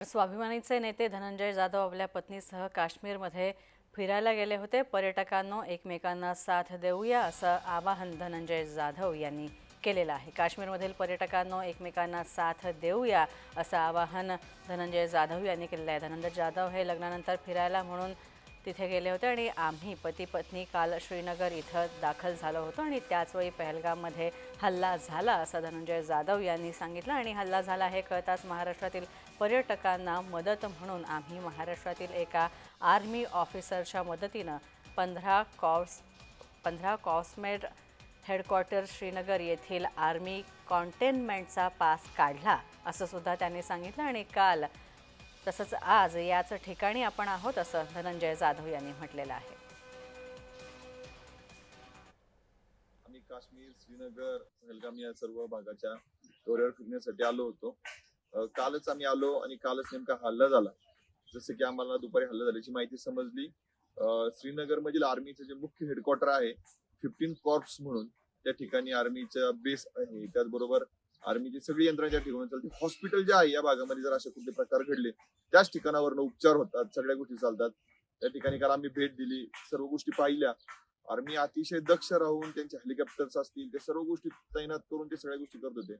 स्वाभिमानीचे नेते धनंजय जाधव आपल्या पत्नीसह काश्मीरमध्ये फिरायला गेले होते. पर्यटकांनो एकमेकांना साथ देऊया असं आवाहन धनंजय जाधव यांनी केलेलं आहे. काश्मीरमधील पर्यटकांनो एकमेकांना साथ देऊया असं आवाहन धनंजय जाधव यांनी केलेलं आहे. धनंजय जाधव हे लग्नानंतर फिरायला म्हणून तिथे गेले होते आणि आम्ही पती पत्नी काल श्रीनगर इथं दाखल झालो होतो आणि त्याचवेळी पहलगाममध्ये हल्ला झाला असं धनंजय जाधव यांनी सांगितलं आणि हल्ला झाला हे कळताच महाराष्ट्रातील पर्यटकांना मदत म्हणून आम्ही महाराष्ट्रातील एका आर्मी ऑफिसरच्या मदतीनं पंधरा कॉस पंधरा कॉस्मेड हेडक्वार्टर श्रीनगर येथील आर्मी कॉन्टेनमेंटचा पास काढला असं सुद्धा त्यांनी सांगितलं आणि काल तसंच आज याच ठिकाणी आपण आहोत असं धनंजय जाधव यांनी म्हटलेलं आहे. आम्ही काश्मीर श्रीनगर पहलगाम या सर्व भागाच्या दौऱ्यावर फिरण्यासाठी आलो होतो. कालच आम्ही आलो आणि कालच नेमका हल्ला झाला. जसं की आम्हाला दुपारी हल्ला झाल्याची माहिती समजली. श्रीनगर मधील आर्मीचं जे मुख्य हेडक्वार्टर आहे फिफ्टीन कॉर्प्स म्हणून त्या ठिकाणी आर्मीचा बेस आहे. त्याचबरोबर आर्मीची सगळी यंत्रणा ज्या ठिकाणी चालते. हॉस्पिटल जे आहे या भागामध्ये जर असे कुठले प्रकार घडले त्याच ठिकाणावरनं उपचार होतात सगळ्या गोष्टी चालतात. त्या ठिकाणी काल आम्ही भेट दिली सर्व गोष्टी पाहिल्या. आर्मी अतिशय दक्ष राहून त्यांचे हेलिकॉप्टर्स असतील ते सर्व गोष्टी तैनात करून ते सगळ्या गोष्टी करत होते.